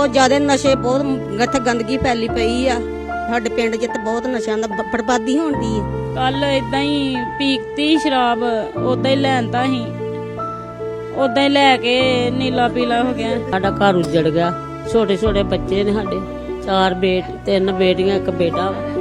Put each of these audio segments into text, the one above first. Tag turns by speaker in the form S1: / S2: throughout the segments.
S1: ਬਹੁਤ ਜ਼ਿਆਦਾ ਨਸ਼ੇ ਬਹੁਤ ਇੱਥੇ ਗੰਦਗੀ ਫੈਲੀ ਪਈ ਆ। ਸਾਡੇ ਪਿੰਡ 'ਚ ਤਾਂ ਬਹੁਤ ਨਸ਼ਿਆਂ ਦਾ ਬ- ਬਰਬਾਦੀ ਹੋਣ ਦੀ ਆ।
S2: ਕੱਲ ਇਦਾਂ ਹੀ ਪੀਕਤੀ ਸ਼ਰਾਬ ਉਦਾਂ ਹੀ ਲੈਣਤਾ ਸੀ ਉਦਾਂ ਹੀ ਲੈ ਕੇ ਨੀਲਾ ਪੀਲਾ ਹੋ ਗਿਆ।
S3: ਸਾਡਾ ਘਰ ਉੱਜੜ ਗਿਆ। ਛੋਟੇ ਛੋਟੇ ਬੱਚੇ ਨੇ ਸਾਡੇ। ਚਾਰ ਬੇਟ ਤਿੰਨ ਬੇਟੀਆਂ ਇੱਕ ਬੇਟਾ ਵਾ।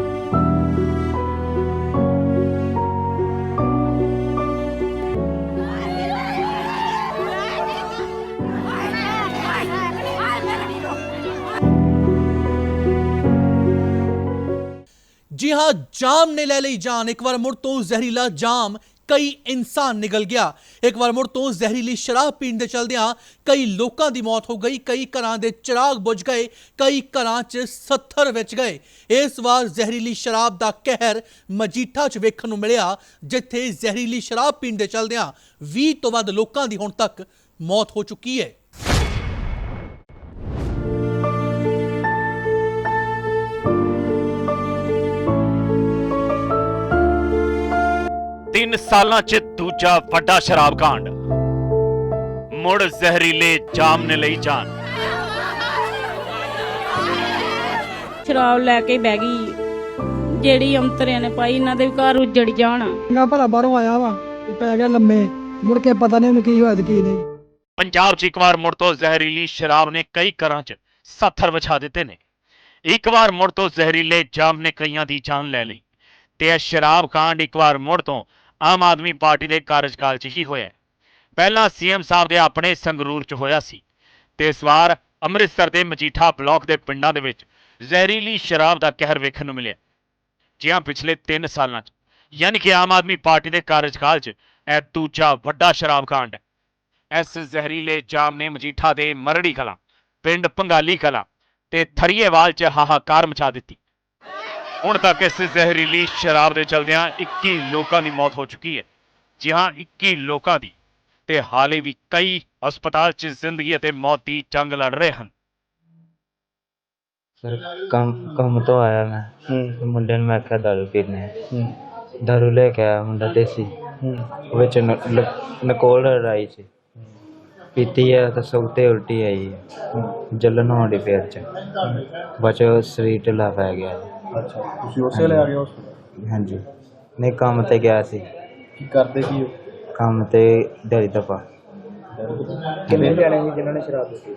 S4: ਜੀ ਜਾਮ ਨੇ ਲੈ ਲਈ ਜਾਨ ਇੱਕ ਵਾਰ ਮੁੜ ਤੋਂ ਜ਼ਹਿਰੀਲਾ ਜਾਮ ਕਈ ਇਨਸਾਨ ਨਿਗਲ ਗਿਆ ਇੱਕ ਵਾਰ ਮੁੜ ਤੋਂ ਜ਼ਹਿਰੀਲੀ ਸ਼ਰਾਬ ਪੀਣ ਦੇ ਚਲਦਿਆਂ ਕਈ ਲੋਕਾਂ ਦੀ ਮੌਤ ਹੋ ਗਈ ਕਈ ਘਰਾਂ ਦੇ ਚਿਰਾਗ ਬੁਝ ਗਏ ਕਈ ਘਰਾਂ 'ਚ ਸੱਥਰ ਵਿੱਚ ਗਏ ਇਸ ਵਾਰ ਜ਼ਹਿਰੀਲੀ ਸ਼ਰਾਬ ਦਾ ਕਹਿਰ ਮਜੀਠਾ 'ਚ ਵੇਖਣ ਨੂੰ ਮਿਲਿਆ ਜਿੱਥੇ ਜ਼ਹਿਰੀਲੀ ਸ਼ਰਾਬ ਪੀਣ ਦੇ ਚਲਦਿਆਂ 20 ਤੋਂ ਵੱਧ ਲੋਕਾਂ ਦੀ ਹੁਣ ਤੱਕ ਮੌਤ ਹੋ ਚੁੱਕੀ ਹੈ
S5: ਤਿੰਨ ਸਾਲਾਂ 'ਚ ਦੂਜਾ ਵੱਡਾ ਸ਼ਰਾਬ ਕਾਂਡ। ਮੁੜ ਜ਼ਹਿਰੀਲੇ ਜਾਮ ਨੇ ਲਈ ਜਾਨ।
S2: ਸ਼ਰਾਬ ਲੈ ਕੇ ਬਹਿ ਗਈ। ਜਿਹੜੀ ਅੰਤਰਿਆਂ ਨੇ ਪਾਈ ਇਹਨਾਂ ਦੇ ਵੀ ਘਰ ਉੱਜੜ ਜਾਣ।
S6: ਚੰਗਾ ਭਲਾ ਬਾਹਰੋਂ ਆਇਆ ਵਾ ਪੈ ਗਿਆ ਲੰਮੇ। ਮੁੜ ਕੇ ਪਤਾ ਨਹੀਂ ਉਹਨੂੰ ਕੀ ਹੋਇਆ ਤੇ ਕੀ ਨਹੀਂ।
S5: ਪੰਜਾਬ 'ਚ ਇੱਕ ਵਾਰ ਮੁੜ ਤੋਂ ਜ਼ਹਿਰੀਲੀ ਸ਼ਰਾਬ ਨੇ ਕਈ ਘਰਾਂ 'ਚ ਸਾਥਰ ਵਿਛਾ ਦਿੱਤੇ ਨੇ। ਇੱਕ ਵਾਰ ਮੁੜ ਤੋਂ ਜ਼ਹਿਰੀਲੇ ਜਾਮ ਨੇ ਕਈਆਂ ਦੀ ਜਾਨ ਲੈ ਲਈ। ਤੇ ਇਹ ਸ਼ਰਾਬ ਕਾਂਡ ਇੱਕ ਵਾਰ ਮੁੜ ਤੋਂ ਆਮ ਆਦਮੀ ਪਾਰਟੀ ਦੇ ਕਾਰਜਕਾਲ 'ਚ ਹੀ ਹੋਇਆ ਹੈ। ਪਹਿਲਾਂ ਸੀਐਮ ਸਾਹਿਬ ਦੇ ਆਪਣੇ ਸੰਗਰੂਰ 'ਚ ਹੋਇਆ ਸੀ ਤੇ ਇਸ ਵਾਰ ਅੰਮ੍ਰਿਤਸਰ ਦੇ ਮਜੀਠਾ ਬਲਾਕ ਦੇ ਪਿੰਡਾਂ ਦੇ ਵਿੱਚ ਜ਼ਹਿਰੀਲੀ ਸ਼ਰਾਬ ਦਾ ਕਹਿਰ ਵੇਖਣ ਨੂੰ ਮਿਲਿਆ। ਜੀ ਪਿਛਲੇ 3 ਸਾਲਾਂ 'ਚ। ਯਾਨੀ ਕਿ ਆਮ ਆਦਮੀ ਪਾਰਟੀ ਦੇ ਕਾਰਜਕਾਲ 'ਚ ਇਹ ਦੂਜਾ ਵੱਡਾ ਸ਼ਰਾਬ ਕਾਂਡ ਹੈ। ਇਸ ਜ਼ਹਿਰੀਲੇ ਜਾਮ ਨੇ ਮਜੀਠਾ ਦੇ ਮਰੜੀ ਕਲਾਂ, ਪਿੰਡ ਪੰਗਾਲੀ ਕਲਾਂ ਤੇ ਥਰੀਏਵਾਲ 'ਚ ਹਾਹਾਕਾਰ ਮਚਾ ਦਿੱਤੀ। ਹੁਣ ਤੱਕ ਇਸ ਜ਼ਹਿਰੀਲੀ ਸ਼ਰਾਬ ਦੇ ਚਲਦਿਆਂ 21 ਲੋਕਾਂ ਦੀ ਮੌਤ ਹੋ ਚੁੱਕੀ ਹੈ। ਜੀ ਹਾਂ 21 ਲੋਕਾਂ ਦੀ। ਤੇ ਹਾਲੇ ਵੀ ਕਈ ਹਸਪਤਾਲ 'ਚ ਜ਼ਿੰਦਗੀ ਅਤੇ ਮੌਤ ਦੀ ਜੰਗ ਲੜ ਰਹੇ ਹਨ।
S7: ਸਰ ਕੰਮ ਕੰਮ ਤੋਂ ਆਇਆ ਮੈਂ। ਮੁੰਡੇ ਨੂੰ ਮੈਂ ਆਖਿਆ ਦਾਰੂ ਪੀਣੇ ਦਾਰੂ ਲੈ ਕੇ ਆਇਆ ਮੁੰਡਾ ਦੇਸੀ। ਵਿੱਚ ਨਕੋਲ ਰਾਈ ਸੀ। ਪੀਤੀ ਹੈ ਤਾਂ ਸੁਗਤੇ ਉਲਟੀ ਆਈ ਹੈ। ਜਲਨ ਹੋਣ ਦੀ ਪੇਟ ਚ। ਬਚੋ ਸਰੀਰ ਢਿੱਲਾ ਪੈ ਗਿਆ।
S8: ਅੱਛਾ ਤੁਸੀਂ ਉਸੇ ਵੇਲੇ ਆ ਗਏ ਹਸਪੀਟਲ
S7: ਹਾਂਜੀ। ਨਹੀਂ ਕੰਮ ਤੇ ਗਿਆ ਸੀ।
S8: ਕੀ ਕਰਦੇ ਕੀ ਹੋ
S7: ਕੰਮ ਤੇ ਡੈਰੀ ਦਪਾ
S8: ਕਿੰਨੇ ਜਾਣੇ ਸੀ ਜਿਨ੍ਹਾਂ ਨੇ ਸ਼ਰਾਬ ਪੀਤੀ?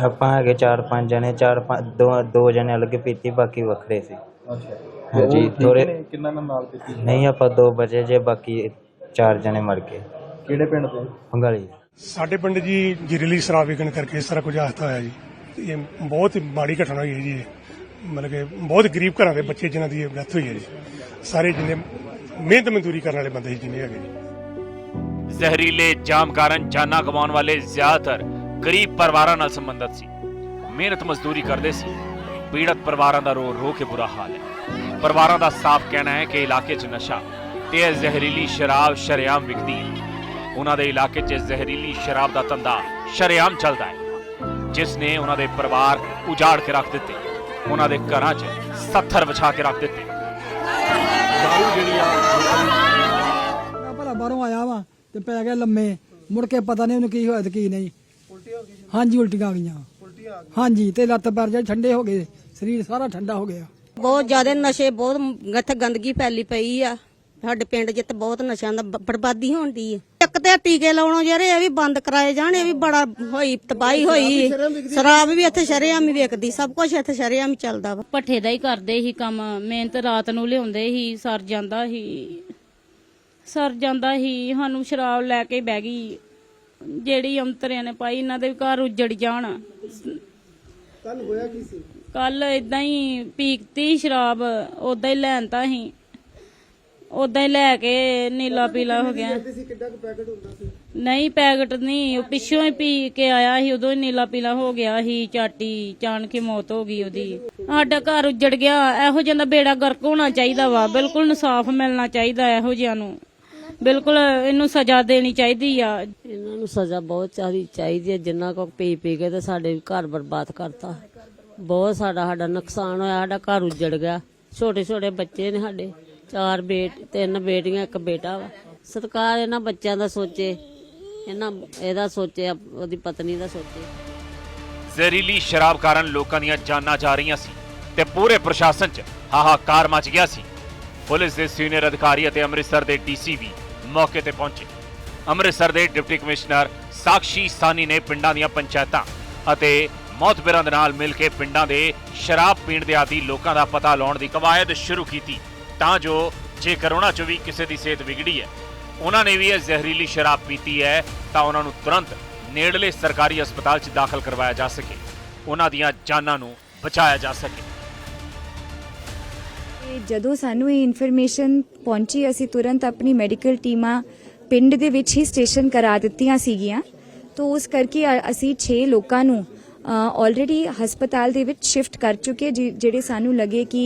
S7: ਆਪਾਂ ਹੈਗੇ ਚਾਰ ਪੰਜ ਜਣੇ ਚਾਰ ਪੰਜ ਦੋ ਦੋ ਜਣੇ ਅਲੱਗ ਪੀਤੀ ਬਾਕੀ ਵੱਖਰੇ ਸੀ।
S8: ਅੱਛਾ।
S7: ਹਾਂਜੀ,
S8: ਉਹ ਠੀਕ
S7: ਥੋੜੇ-
S8: ਨੇ? ਕਿੰਨਾਂ ਨਾਲ ਨਾਲ ਪੀਤੀ?
S7: ਨਹੀਂ ਆਪਾਂ ਦੋ ਬਚੇ ਜੇ ਬਾਕੀ ਚਾਰ ਜਣੇ ਮਰ ਗਏ।
S8: ਕਿਹੜੇ ਪਿੰਡ ਤੋਂ?
S7: ਪੰਗਾਲੀ
S9: ਸਾਡੇ ਪਿੰਡ ਜੀ ਜ਼ਹਿਰੀਲੀ ਸ਼ਰਾਬ ਵਿਕਣ ਕਰਕੇ ਇਸ ਤਰ੍ਹਾਂ ਕੁਝ ਹਾਦਸਾ ਹੋਇਆ ਜੀ। ਇਹ ਬਹੁਤ ਹੀ ਮਾੜੀ ਘਟਨਾ ਹੋਈ ਹੈ ਜੀ ਇਹ। ਮਤਲਬ ਕਿ ਬਹੁਤ ਗਰੀਬ ਘਰਾਂ ਦੇ ਬੱਚੇ ਜਿਨ੍ਹਾਂ ਦੀ ਡੈਥ ਹੋਈ ਹੈ ਜੀ। ਸਾਰੇ ਜਿੰਨੇ ਮਿਹਨਤ ਮਜ਼ਦੂਰੀ ਕਰਨ ਵਾਲੇ ਬੰਦੇ ਜਿੰਨੇ ਹੈਗੇ ਜੀ।
S5: ਜ਼ਹਿਰੀਲੇ ਜਾਮ ਕਾਰਨ ਜਾਨਾਂ ਗਵਾਉਣ ਵਾਲੇ ਜ਼ਿਆਦਾਤਰ ਗਰੀਬ ਪਰਿਵਾਰਾਂ ਨਾਲ ਸੰਬੰਧਿਤ ਸੀ। ਮਿਹਨਤ ਮਜ਼ਦੂਰੀ ਕਰਦੇ ਸੀ। ਪੀੜਤ ਪਰਿਵਾਰਾਂ ਦਾ ਰੋ ਰੋ ਕੇ ਬੁਰਾ ਹਾਲ ਹੈ। ਪਰਿਵਾਰਾਂ ਦਾ ਸਾਫ਼ ਕਹਿਣਾ ਹੈ ਕਿ ਇਲਾਕੇ 'ਚ ਨਸ਼ਾ ਤੇ ਇਹ ਜ਼ਹਿਰੀਲੀ ਸ਼ਰਾਬ ਸ਼ਰੇਆਮ ਵਿਕਦੀ ਹੈ। ਉਹਨਾਂ ਦੇ ਇਲਾਕੇ 'ਚ ਜ਼ਹਿਰੀਲੀ ਸ਼ਰਾਬ ਦਾ ਧੰਦਾ ਸ਼ਰੇਆਮ ਚੱਲਦਾ ਹੈ। ਜਿਸ ਨੇ ਉਹਨਾਂ ਦੇ ਪਰਿਵਾਰ ਉਜਾੜ ਕੇ ਰੱਖ ਦਿੱਤੇ। ਉਹਨਾਂ ਦੇ ਘਰਾਂ 'ਚ ਸੱਥਰ ਵਿਛਾ ਕੇ ਰੱਖ ਦਿੱਤੇ।
S6: ਭਲਾ ਬਾਹਰੋਂ ਆਇਆ ਵਾ ਤੇ ਪੈ ਗਿਆ ਲੰਮੇ। ਮੁੜ ਕੇ ਪਤਾ ਨਹੀਂ ਉਹਨੂੰ ਕੀ ਹੋਇਆ ਤੇ ਕੀ ਨਹੀਂ। ਹਾਂਜੀ ਉਲਟੀਆਂ ਆ ਗਈਆਂ। ਹਾਂਜੀ ਤੇ ਲੱਤ ਪੈਰ ਜਿਹੜੇ ਠੰਡੇ ਹੋ ਗਏ ਸਰੀਰ ਸਾਰਾ ਠੰਡਾ ਹੋ ਗਿਆ।
S1: ਬਹੁਤ ਜ਼ਿਆਦਾ ਨਸ਼ੇ ਬਹੁਤ ਇੱਥੇ ਗੰਦਗੀ ਫੈਲੀ ਪਈ ਆ। ਸਾਡੇ ਪਿੰਡ 'ਚ ਤਾਂ ਬਹੁਤ ਨਸ਼ਿਆਂ ਦਾ ਬਰਬਾਦੀ ਹੋਣ ਦੀ ਆ। ਤੇ ਟੀਕੇ ਲਾਉਣੋਂ ਜਿਹੜੇ ਇਹ ਵੀ ਬੰਦ ਕਰਾਏ ਜਾਣ ਇਹ ਵੀ ਬੜਾ ਹੋਈ ਤਬਾਹੀ ਹੋਈ। ਸ਼ਰਾਬ ਵੀ ਇੱਥੇ ਸ਼ਰੇਆਮ ਹੀ ਵਿਕਦੀ ਸਭ ਕੁਝ ਇੱਥੇ ਸ਼ਰੇਆਮ ਹੀ ਚੱਲਦਾ ਵਾ।
S2: ਪੱਠੇ ਦਾ ਹੀ ਕਰਦੇ ਸੀ ਕੰਮ ਮਿਹਨਤ ਰਾਤ ਨੂੰ ਲਿਆਉਂਦੇ ਸੀ ਸਰ ਜਾਂਦਾ ਸੀ। ਸਰ ਜਾਂਦਾ ਸੀ ਸਾਨੂੰ ਸ਼ਰਾਬ ਲੈ ਕੇ ਬਹਿ ਗਈ। ਜਿਹੜੀ ਅੰਤਰਿਆਂ ਨੇ ਪਾਈ ਇਹਨਾਂ ਦੇ ਵੀ ਘਰ ਉੱਜੜ ਜਾਣ। ਕੱਲ ਹੋਇਆ ਕੀ ਸੀ? ਕੱਲ ਇਦਾਂ ਹੀ ਪੀਕਤੀ ਸ਼ਰਾਬ ਉਦਾਂ ਹੀ ਲੈਣਤਾ ਸੀ ਉਦਾਂ ਹੀ ਲੈ ਕੇ ਨੀਲਾ ਪੀਲਾ ਹੋ ਗਿਆ। ਨਹੀਂ ਪੈਕਟ ਨਹੀਂ ਉਹ ਪਿੱਛੋਂ ਹੀ ਪੀ ਕੇ ਆਇਆ ਸੀ ਉਦੋਂ ਹੀ ਨੀਲਾ ਪੀਲਾ ਹੋ ਗਿਆ ਸੀ ਚਾਟੀ ਚਾਣ ਕੇ ਮੌਤ ਹੋ ਗਈ ਉਹਦੀ। ਸਾਡਾ ਘਰ ਉੱਜੜ ਗਿਆ ਇਹੋ ਜਿਹਾ ਦਾ ਬੇੜਾ ਗਰਕ ਹੋਣਾ ਚਾਹੀਦਾ ਵਾ ਬਿਲਕੁਲ ਇਨਸਾਫ ਮਿਲਣਾ ਚਾਹੀਦਾ ਇਹੋ ਜਿਹਿਆਂ ਨੂੰ। ਬਿਲਕੁਲ ਇਹਨੂੰ ਸਜ਼ਾ ਦੇਣੀ ਚਾਹੀਦੀ ਆ।
S3: ਇਹਨਾਂ ਨੂੰ ਸਜ਼ਾ ਬਹੁਤ ਚਾਹੀ ਚਾਹੀਦੀ ਹੈ ਜਿੰਨਾ ਕੋ ਪੀ ਪੀ ਕੇ ਤੇ ਸਾਡੇ ਘਰ ਬਰਬਾਦ ਕਰਤਾ। ਬਹੁਤ ਸਾਡਾ ਸਾਡਾ ਨੁਕਸਾਨ ਹੋਇਆ ਸਾਡਾ ਘਰ ਉੱਜੜ ਗਿਆ। ਛੋਟੇ ਛੋਟੇ ਬੱਚੇ ਨੇ ਸਾਡੇ। ਚਾਰ ਬੇਟ, ਤਿੰਨ ਬੇਟੀਆਂ, ਇੱਕ ਬੇਟਾ ਵਾ। ਸਰਕਾਰ ਇਹਨਾਂ ਬੱਚਿਆਂ ਦਾ ਸੋਚੇ, ਇਹਨਾਂ ਇਹਦਾ ਸੋਚੇ ਉਹਦੀ ਪਤਨੀ ਦਾ ਸੋਚੇ।
S5: ਜ਼ਹਿਰੀਲੀ ਸ਼ਰਾਬ ਕਾਰਨ ਲੋਕਾਂ ਦੀਆਂ ਜਾਨਾਂ ਜਾ ਰਹੀਆਂ ਸੀ ਤੇ ਪੂਰੇ ਪ੍ਰਸ਼ਾਸਨ 'ਚ ਹਾਹਾਕਾਰ ਮਚ ਗਿਆ ਸੀ। ਪੁਲਿਸ ਦੇ ਸੀਨੀਅਰ ਅਧਿਕਾਰੀ ਅਤੇ ਅੰਮ੍ਰਿਤਸਰ ਦੇ ਡੀਸੀ ਵੀ ਮੌਕੇ ਤੇ ਪਹੁੰਚੇ। ਅੰਮ੍ਰਿਤਸਰ ਦੇ ਡਿਪਟੀ ਕਮਿਸ਼ਨਰ ਸਾਕਸ਼ੀ ਸਾਨੀ ਨੇ ਪਿੰਡਾਂ ਦੀਆਂ ਪੰਚਾਇਤਾਂ ਅਤੇ ਮੌਤਬਰਾਂ ਦੇ ਨਾਲ ਮਿਲ ਕੇ ਪਿੰਡਾਂ ਦੇ ਸ਼ਰਾਬ ਪੀਣ ਦੇ ਆਦੀ ਲੋਕਾਂ ਦਾ ਪਤਾ ਲਾਉਣ ਦੀ ਕਵਾਇਦ ਸ਼ੁਰੂ ਕੀਤੀ। ਤਾਂ ਜੋ ਜੇਕਰ ਉਹਨਾਂ 'ਚੋਂ ਵੀ ਕਿਸੇ ਦੀ ਸਿਹਤ ਵਿਗੜੀ ਹੈ, ਉਹਨਾਂ ਨੇ ਵੀ ਇਹ ਜ਼ਹਿਰੀਲੀ ਸ਼ਰਾਬ ਪੀਤੀ ਹੈ, ਤਾਂ ਉਹਨਾਂ ਨੂੰ ਤੁਰੰਤ ਨੇੜਲੇ ਸਰਕਾਰੀ ਹਸਪਤਾਲ 'ਚ ਦਾਖਲ ਕਰਵਾਇਆ ਜਾ ਸਕੇ। ਉਹਨਾਂ ਦੀਆਂ ਜਾਨਾਂ ਨੂੰ ਬਚਾਇਆ ਜਾ ਸਕੇ।
S10: ਜਦੋਂ ਸਾਨੂੰ ਇਹ ਇਨਫੋਰਮੇਸ਼ਨ ਪਹੁੰਚੀ, ਅਸੀਂ ਤੁਰੰਤ ਆਪਣੀ ਮੈਡੀਕਲ ਟੀਮਾਂ ਪਿੰਡ ਦੇ ਵਿੱਚ ਹੀ ਸਟੇਸ਼ਨ ਕਰਾ ਦਿੱਤੀਆਂ ਸੀਗੀਆਂ। ਤੋਂ ਉਸ ਕਰਕੇ ਅਸੀਂ 6 ਲੋਕਾਂ ਨੂੰ ਆਲਰੇਡੀ ਹਸਪਤਾਲ ਦੇ ਵਿੱਚ ਸ਼ਿਫਟ ਕਰ ਚੁੱਕੇ ਜਿਹੜੇ ਸਾਨੂੰ ਲੱਗੇ ਕਿ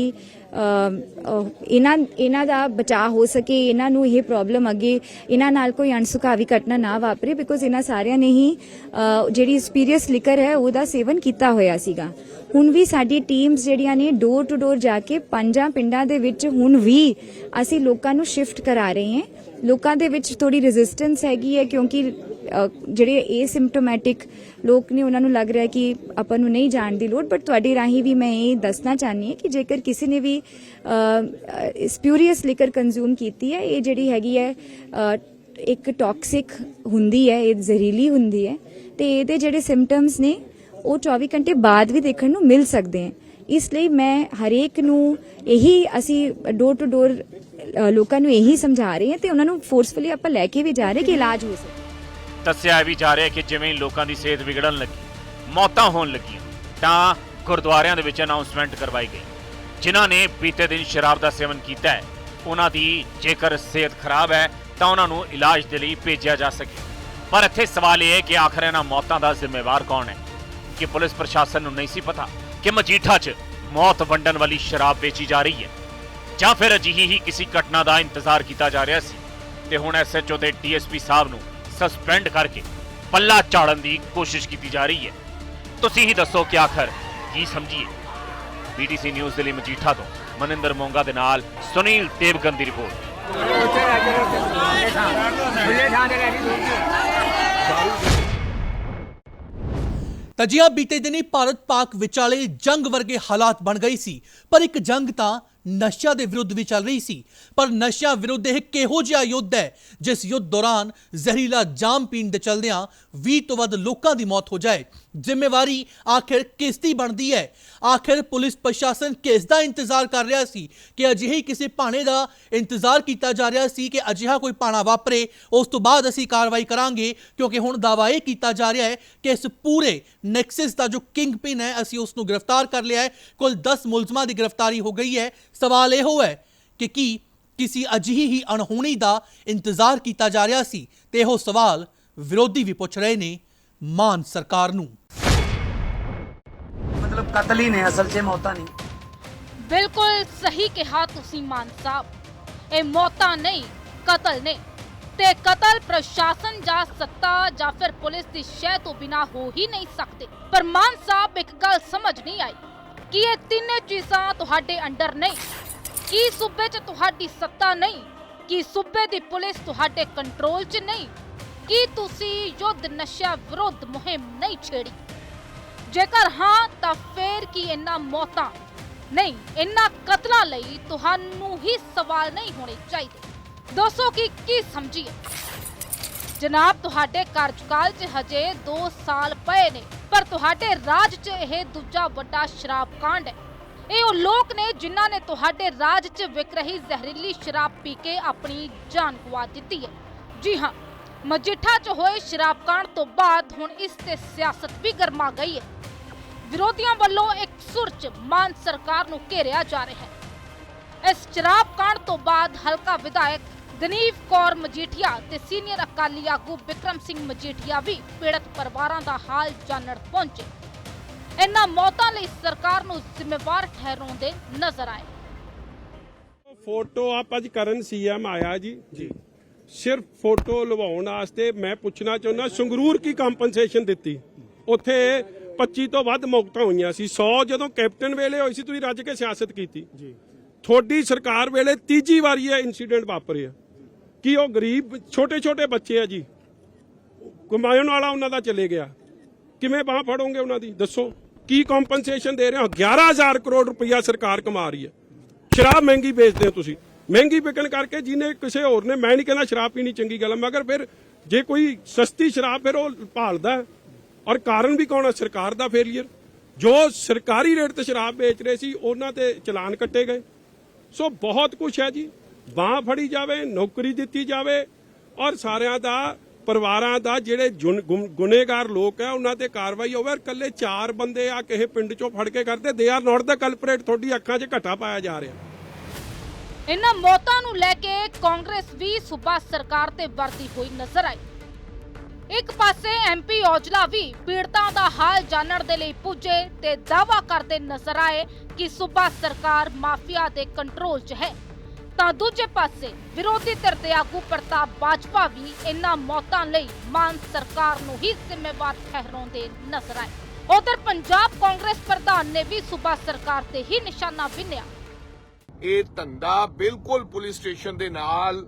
S10: ਇਹਨਾਂ ਇਹਨਾਂ ਦਾ ਬਚਾਅ ਹੋ ਸਕੇ, ਇਹਨਾਂ ਨੂੰ ਇਹ ਪ੍ਰੋਬਲਮ ਅੱਗੇ ਇਹਨਾਂ ਨਾਲ ਕੋਈ ਅਣਸੁਖਾਵੀ ਘਟਨਾ ਨਾ ਵਾਪਰੇ ਬਿਕੋਜ਼ ਇਹਨਾਂ ਸਾਰਿਆਂ ਨੇ ਹੀ ਜਿਹੜੀ ਸਪੀਰੀਅਸ ਲਿਕਰ ਹੈ, ਉਹਦਾ ਸੇਵਨ ਕੀਤਾ ਹੋਇਆ ਸੀਗਾ। ਹੁਣ ਵੀ ਸਾਡੀ ਟੀਮਸ ਜਿਹੜੀਆਂ ਨੇ ਡੋਰ ਟੂ ਡੋਰ ਜਾ ਕੇ ਪੰਜਾਂ ਪਿੰਡਾਂ ਦੇ ਵਿੱਚ ਹੁਣ ਵੀ ਅਸੀਂ ਲੋਕਾਂ ਨੂੰ ਸ਼ਿਫਟ ਕਰਾ ਰਹੇ ਹਾਂ। ਲੋਕਾਂ ਦੇ ਵਿੱਚ ਥੋੜੀ ਰੈਜ਼ਿਸਟੈਂਸ ਹੈਗੀ ਹੈ ਕਿਉਂਕਿ ਜਿਹੜੇ ਏਸਿੰਪਟੋਮੈਟਿਕ ਲੋਕ ਨੇ, ਉਹਨਾਂ ਨੂੰ ਲੱਗ ਰਿਹਾ ਕਿ ਆਪਾਂ ਨੂੰ ਨਹੀਂ ਜਾਣ ਦੀ ਲੋੜ ਬਟ ਤੁਹਾਡੇ ਰਾਹੀਂ ਵੀ ਮੈਂ ਇਹ ਦੱਸਣਾ ਚਾਹਨੀ ਹਾਂ ਕਿ ਜੇਕਰ ਕਿਸੇ ਨੇ ਵੀ ਸਪਿਊਰੀਅਸ ਲਿਕਰ ਕੰਜ਼ੂਮ ਕੀਤੀ ਹੈ, ਇਹ ਜਿਹੜੀ ਹੈਗੀ ਹੈ ਇੱਕ ਟੌਕਸਿਕ ਹੁੰਦੀ ਹੈ, ਇਹ ਜ਼ਹਿਰੀਲੀ ਹੁੰਦੀ ਹੈ, ਤੇ ਇਹਦੇ ਜਿਹੜੇ ਸਿੰਪਟਮਸ ਨੇ, ਉਹ 24 ਘੰਟੇ ਬਾਅਦ ਵੀ ਦੇਖਣ ਨੂੰ ਮਿਲ ਸਕਦੇ ਹਨ ਇਸ ਲਈ ਮੈਂ ਹਰੇਕ ਨੂੰ ਇਹੀ ਅਸੀਂ ਡੋਰ ਟੂ ਡੋਰ ਲੋਕਾਂ ਨੂੰ ਇਹੀ ਸਮਝਾ ਰਹੇ ਹਾਂ ਤੇ ਉਹਨਾਂ ਨੂੰ ਫੋਰਸਫੁਲੀ ਆਪਾਂ ਲੈ ਕੇ ਵੀ ਜਾ ਰਹੇ ਕਿ ਇਲਾਜ ਹੋ ਸਕੇ।
S5: ਦੱਸਿਆ ਵੀ ਜਾ ਰਿਹਾ ਕਿ ਜਿਵੇਂ ਹੀ ਲੋਕਾਂ ਦੀ ਸਿਹਤ ਵਿਗੜਨ ਲੱਗੀ, ਮੌਤਾਂ ਹੋਣ ਲੱਗੀਆਂ, ਤਾਂ ਗੁਰਦੁਆਰਿਆਂ ਦੇ ਵਿੱਚ ਅਨਾਉਂਸਮੈਂਟ ਕਰਵਾਈ ਗਈ। ਜਿਨ੍ਹਾਂ ਨੇ ਬੀਤੇ ਦਿਨ ਸ਼ਰਾਬ ਦਾ ਸੇਵਨ ਕੀਤਾ ਹੈ, ਉਹਨਾਂ ਦੀ ਜੇਕਰ ਸਿਹਤ ਖਰਾਬ ਹੈ, ਤਾਂ ਉਹਨਾਂ ਨੂੰ ਇਲਾਜ ਦੇ ਲਈ ਭੇਜਿਆ ਜਾ ਸਕੇ। ਪਰ ਇੱਥੇ ਸਵਾਲ ਇਹ ਹੈ ਕਿ ਆਖਰ ਇਹਨਾਂ ਮੌਤਾਂ ਦਾ ਜ਼ਿੰਮੇਵਾਰ ਕੌਣ ਹੈ? ਕਿ ਪੁਲਿਸ ਪ੍ਰਸ਼ਾਸਨ ਨੂੰ ਨਹੀਂ ਸੀ ਪਤਾ ਕਿ ਮਜੀਠਾ 'ਚ ਮੌਤ ਵੰਡਣ ਵਾਲੀ ਸ਼ਰਾਬ ਵੇਚੀ ਜਾ ਰਹੀ ਹੈ? ਜਾਂ ਫਿਰ ਅਜਿਹੀ ਹੀ ਕਿਸੇ ਘਟਨਾ ਦਾ ਇੰਤਜ਼ਾਰ ਕੀਤਾ ਜਾ ਰਿਹਾ ਸੀ? ਤੇ ਹੁਣ ਐਸਐਚਓ ਤੇ ਡੀਐਸਪੀ ਸਾਹਿਬ ਨੂੰ ਸਸਪੈਂਡ ਕਰਕੇ ਪੱਲਾ ਝਾੜਨ ਦੀ ਕੋਸ਼ਿਸ਼ ਕੀਤੀ ਜਾ ਰਹੀ ਹੈ। ਤੁਸੀਂ ਹੀ ਦੱਸੋ ਕਿ ਆਖਰ ਕੀ ਸਮਝੀਏ? ਬੀਟੀਸੀ ਨਿਊਜ਼ ਦੇ ਲਈ ਮਜੀਠਾ ਤੋਂ ਮਨਿੰਦਰ ਮੋਂਗਾ ਦੇ ਨਾਲ ਸੁਨੀਲ ਦੇਵਗਨ ਦੀ ਰਿਪੋਰਟ।
S4: ਤਾਂ ਬੀਤੇ ਦਿਨੀ ਭਾਰਤ ਪਾਕ ਵਿਚਾਲੇ ਜੰਗ ਵਰਗੇ ਹਾਲਾਤ ਬਣ ਗਏ ਸੀ, ਪਰ ਇੱਕ ਜੰਗ ਤਾਂ ਨਸ਼ਿਆਂ ਦੇ ਵਿਰੁੱਧ ਵੀ ਚੱਲ ਰਹੀ ਸੀ। ਪਰ ਨਸ਼ਿਆਂ ਵਿਰੁੱਧ ਇਹ ਕਿਹੋ ਜਿਹਾ ਯੁੱਧ ਹੈ, ਜਿਸ ਯੁੱਧ ਦੌਰਾਨ ਜ਼ਹਿਰੀਲਾ ਜਾਮ ਪੀਣ ਦੇ ਚਲਦਿਆਂ 20 ਤੋਂ ਵੱਧ ਲੋਕਾਂ ਦੀ ਮੌਤ ਹੋ ਜਾਏ। ਜ਼ਿੰਮੇਵਾਰੀ ਆਖਿਰ ਕਿਸ ਦੀ ਬਣਦੀ ਹੈ? ਆਖਿਰ ਪੁਲਿਸ ਪ੍ਰਸ਼ਾਸਨ ਕਿਸ ਦਾ ਇੰਤਜ਼ਾਰ ਕਰ ਰਿਹਾ ਸੀ ਕਿ ਅਜਿਹੇ ਕਿਸੇ ਭਾਣੇ ਦਾ ਇੰਤਜ਼ਾਰ ਕੀਤਾ ਜਾ ਰਿਹਾ ਸੀ ਕਿ ਅਜਿਹਾ ਕੋਈ ਭਾਣਾ ਵਾਪਰੇ? ਉਸ ਤੋਂ ਬਾਅਦ ਅਸੀਂ ਕਾਰਵਾਈ ਕਰਾਂਗੇ, ਕਿਉਂਕਿ ਹੁਣ ਦਾਅਵਾ ਇਹ ਕੀਤਾ ਜਾ ਰਿਹਾ ਹੈ ਕਿ ਇਸ ਪੂਰੇ ਨੈਕਸਸ ਦਾ ਜੋ ਕਿੰਗ ਪਿਨ ਹੈ, ਅਸੀਂ ਉਸ ਨੂੰ ਗ੍ਰਿਫਤਾਰ ਕਰ ਲਿਆ ਹੈ। ਕੁੱਲ 10 ਮੁਲਜ਼ਮਾਂ ਦੀ ਗ੍ਰਿਫਤਾਰੀ ਹੋ ਗਈ ਹੈ। ਸਵਾਲ ਇਹੋ ਹੈ ਕਿ ਕੀ ਕਿਸੇ ਅਜਿਹੀ ਹੀ ਅਣਹੋਣੀ ਦਾ ਇੰਤਜ਼ਾਰ ਕੀਤਾ ਜਾ ਰਿਹਾ ਸੀ? ਤੇ ਇਹੋ ਸਵਾਲ ਵਿਰੋਧੀ ਵੀ ਪੁੱਛ ਰਹੇ ਨੇ ਮਾਨ ਸਰਕਾਰ ਨੂੰ।
S8: ਮਤਲਬ ਕਤਲ ਹੀ ਨੇ ਅਸਲ 'ਚ ਮੌਤਾਂ ਨਹੀਂ।
S11: ਬਿਲਕੁਲ ਸਹੀ ਕਿਹਾ ਤੁਸੀਂ ਮਾਨ ਸਾਹਿਬ। ਇਹ ਮੌਤਾਂ ਨਹੀਂ ਕਤਲ ਨੇ। ਤੇ ਕਤਲ ਪ੍ਰਸ਼ਾਸਨ ਜਾਂ ਸੱਤਾ ਜਾਂ ਫਿਰ ਪੁਲਿਸ ਦੀ ਸ਼ਹਿ ਤੋਂ ਬਿਨਾ ਹੋ ਹੀ ਨਹੀਂ ਸਕਦੇ। ਪਰ ਮਾਨ ਸਾਹਿਬ ਇੱਕ ਗੱਲ ਸਮਝ ਨਹੀਂ ਆਈ। ਕਿ ਇਹ ਤਿੰਨੇ ਚੀਜ਼ਾਂ ਤੁਹਾਡੇ ਅੰਡਰ ਨਹੀਂ? ਕੀ ਸੂਬੇ 'ਚ ਤੁਹਾਡੀ ਸੱਤਾ ਨਹੀਂ? ਕੀ ਸੂਬੇ ਦੀ ਪੁਲਿਸ ਤੁਹਾਡੇ ਕੰਟਰੋਲ 'ਚ ਨਹੀਂ? ਕੀ ਤੁਸੀਂ ਯੁੱਧ ਨਸ਼ਾ ਵਿਰੁੱਧ ਮੁਹਿੰਮ ਨਹੀਂ ਛੇੜੀ? ਜੇਕਰ ਹਾਂ, ਤਾਂ ਫੇਰ ਕੀ ਇਹਨਾਂ ਮੌਤਾਂ? ਨਹੀਂ, ਇਹਨਾਂ ਕਤਲਾਂ ਲਈ ਤੁਹਾਨੂੰ ਹੀ ਸਵਾਲ ਨਹੀਂ ਹੋਣੇ ਚਾਹੀਦੇ। ਦੋਸਤੋ ਕੀ ਕੀ ਸਮਝੀਏ? ਜਨਾਬ, ਤੁਹਾਡੇ ਕਾਰਜਕਾਲ 'ਚ ਹਜੇ 2 ਸਾਲ ਪਏ ਨੇ, ਪਰ ਤੁਹਾਡੇ ਰਾਜ 'ਚ ਇਹ ਦੂਜਾ ਵੱਡਾ ਸ਼ਰਾਬ ਕਾਂਡ ਹੈ। ਇਹ ਉਹ ਲੋਕ ਨੇ ਜਿਨ੍ਹਾਂ ਨੇ ਤੁਹਾਡੇ ਰਾਜ 'ਚ ਵਿਕ ਰਹੀ ਜ਼ਹਿਰੀਲੀ ਸ਼ਰਾਬ ਪੀ ਕੇ ਆਪਣੀ ਜਾਨ ਗਵਾ ਦਿੱਤੀ ਹੈ। ਜੀ ਹਾਂ, ਮਜੀਠਾ 'ਚ ਹੋਏ ਸ਼ਰਾਬ ਕਾਂਡ ਤੋਂ ਬਾਅਦ ਹੁਣ ਇਸ ਤੇ ਸਿਆਸਤ ਵੀ ਗਰਮਾ ਗਈ ਹੈ। ਵਿਰੋਧੀਆਂ ਵੱਲੋਂ ਇੱਕ ਸੁਰ 'ਚ ਮਾਨ ਸਰਕਾਰ ਨੂੰ ਘੇਰਿਆ ਜਾ ਰਿਹਾ ਹੈ। ਇਸ ਸ਼ਰਾਬ ਕਾਂਡ ਤੋਂ ਬਾਅਦ ਹਲਕਾ ਵਿਧਾਇਕ ਗਨੀਵ ਕੌਰ ਮਜੀਠੀਆ ਤੇ ਸੀਨੀਅਰ ਅਕਾਲੀ ਆਗੂ ਵਿਕਰਮ ਸਿੰਘ ਮਜੀਠੀਆ ਵੀ ਪੀੜਤ ਪਰਿਵਾਰਾਂ ਦਾ ਹਾਲ ਜਾਣਨ ਪਹੁੰਚੇ। ਇਨ੍ਹਾਂ ਮੌਤਾਂ ਲਈ ਸਰਕਾਰ ਨੂੰ ਜ਼ਿੰਮੇਵਾਰ ਠਹਿਰਾਉਂਦੇ ਨਜ਼ਰ ਆਏ।
S12: ਫੋਟੋ ਆਪ ਅੱਜ ਕਰਨ ਸੀਐਮ ਆਇਆ ਜੀ। ਜੀ। ਸਿਰਫ ਫੋਟੋ ਲਵਾਉਣ ਵਾਸਤੇ ਮੈਂ ਪੁੱਛਣਾ ਚਾਹੁੰਦਾ ਸੰਗਰੂਰ ਕੀ ਕੰਪਨਸੇਸ਼ਨ ਦਿੱਤੀ? ਉੱਥੇ 25 ਤੋਂ ਵੱਧ ਮੌਤਾਂ ਹੋਈਆਂ ਸੀ। 100 ਜਦੋਂ ਕੈਪਟਨ ਵੇਲੇ ਹੋਈ ਸੀ ਤੁਸੀਂ ਰੱਜ ਕੇ ਸਿਆਸਤ ਕੀਤੀ। ਜੀ। ਤੁਹਾਡੀ ਸਰਕਾਰ ਵੇਲੇ ਤੀਜੀ ਵਾਰੀ ਇਹ ਇਨਸੀਡੈਂਟ ਵਾਪਰਿਆ ਕਿ ਉਹ ਗਰੀਬ ਛੋਟੇ ਛੋਟੇ ਬੱਚੇ ਆ ਜੀ। ਕਮਾਉਣ ਵਾਲਾ ਉਹਨਾਂ ਦਾ ਚਲੇ ਗਿਆ। ਕਿਵੇਂ ਬਾਹ ਫੜੋਗੇ ਉਹਨਾਂ ਦੀ? ਦੱਸੋ। ਕੀ ਕੰਪਨਸੇਸ਼ਨ ਦੇ ਰਹੇ ਹੋ? 11000 ਕਰੋੜ ਰੁਪਈਆ ਸਰਕਾਰ ਕਮਾ ਰਹੀ ਹੈ। ਸ਼ਰਾਬ ਮਹਿੰਗੀ ਵੇਚਦੇ ਹੋ ਤੁਸੀਂ। ਮਹਿੰਗੀ ਵਿਕਣ ਕਰਕੇ ਜਿਹਨੇ ਕਿਸੇ ਹੋਰ ਨੇ, ਮੈਂ ਨਹੀਂ ਕਹਿੰਦਾ ਸ਼ਰਾਬ ਪੀਣੀ ਚੰਗੀ ਗੱਲ ਹੈ ਮਗਰ ਫਿਰ ਜੇ ਕੋਈ ਸਸਤੀ ਸ਼ਰਾਬ ਫਿਰ ਉਹ ਭਾਲਦਾ ਔਰ ਕਾਰਨ ਵੀ ਕੌਣ ਹੈ ਸਰਕਾਰ ਦਾ ਫੇਲਿਅਰ ਜੋ ਸਰਕਾਰੀ ਰੇਟ ਤੇ ਸ਼ਰਾਬ ਵੇਚ ਰਹੇ ਸੀ, ਉਹਨਾਂ ਤੇ ਚਲਾਨ ਕੱਟੇ ਗਏ। ਸੋ ਬਹੁਤ ਕੁਝ ਹੈ ਜੀ। ਬਾਹ ਫੜੀ ਜਾਵੇ, ਨੌਕਰੀ ਦਿੱਤੀ ਜਾਵੇ ਔਰ ਸਾਰਿਆਂ ਦਾ, ਪਰਿਵਾਰਾਂ ਦਾ ਜਿਹੜੇ ਗੁਨੇਗਾਰ ਲੋਕ ਹੈ ਉਹਨਾਂ ਤੇ ਕਾਰਵਾਈ ਹੋਵੇ ਔਰ ਕੱਲੇ ਚਾਰ ਬੰਦੇ ਆ ਕਿਸੇ ਪਿੰਡ ਚੋਂ ਫੜ ਕੇ ਕਰਦੇ ਦੇ ਆਰ ਨਾਟ ਦਾ ਕਲਪਰੇਟ ਤੁਹਾਡੀ ਅੱਖਾਂ 'ਚ ਘਟਾ ਪਾਇਆ ਜਾ ਰਿਹਾ।
S11: ਇਨ੍ਹਾਂ ਮੌਤਾਂ ਨੂੰ ਲੈ ਕੇ ਕਾਂਗਰਸ ਵੀ ਸੂਬਾ ਸਰਕਾਰ ਤੇ ਵਰਤੀ ਹੋਈ ਨਜ਼ਰ ਆਈ। ਇੱਕ ਪਾਸੇ ਐਮਪੀ ਔਜਲਾ ਵੀ ਪੀੜਤਾਂ ਦਾ ਹਾਲ ਜਾਣਨ ਦੇ ਲਈ ਪੁੱਜੇ ਤੇ ਦਾਅਵਾ ਕਰਦੇ ਨਜ਼ਰ ਆਏ ਕਿ ਸੂਬਾ ਸਰਕਾਰ ਮਾਫੀਆ ਦੇ ਕੰਟਰੋਲ 'ਚ ਹੈ। ਤਾਂ ਦੂਜੇ ਪਾਸੇ ਵਿਰੋਧੀ ਧਿਰ ਦੇ ਆਗੂ ਪ੍ਰਤਾਪ ਬਾਜਪਾ ਵੀ ਇਨ੍ਹਾਂ ਮੌਤਾਂ ਲਈ ਮਾਨ ਸਰਕਾਰ ਨੂੰ ਹੀ ਜ਼ਿੰਮੇਵਾਰ ਠਹਿਰਾਉਂਦੇ ਨਜ਼ਰ ਆਏ। ਉਧਰ ਪੰਜਾਬ ਕਾਂਗਰਸ ਪ੍ਰਧਾਨ ਨੇ ਵੀ ਸੂਬਾ ਸਰਕਾਰ ਤੇ ਹੀ ਨਿਸ਼ਾਨਾ ਬਿੰਨਿਆ।
S13: ਇਹ ਧੰਦਾ ਬਿਲਕੁਲ ਪੁਲਿਸ ਸਟੇਸ਼ਨ ਦੇ ਨਾਲ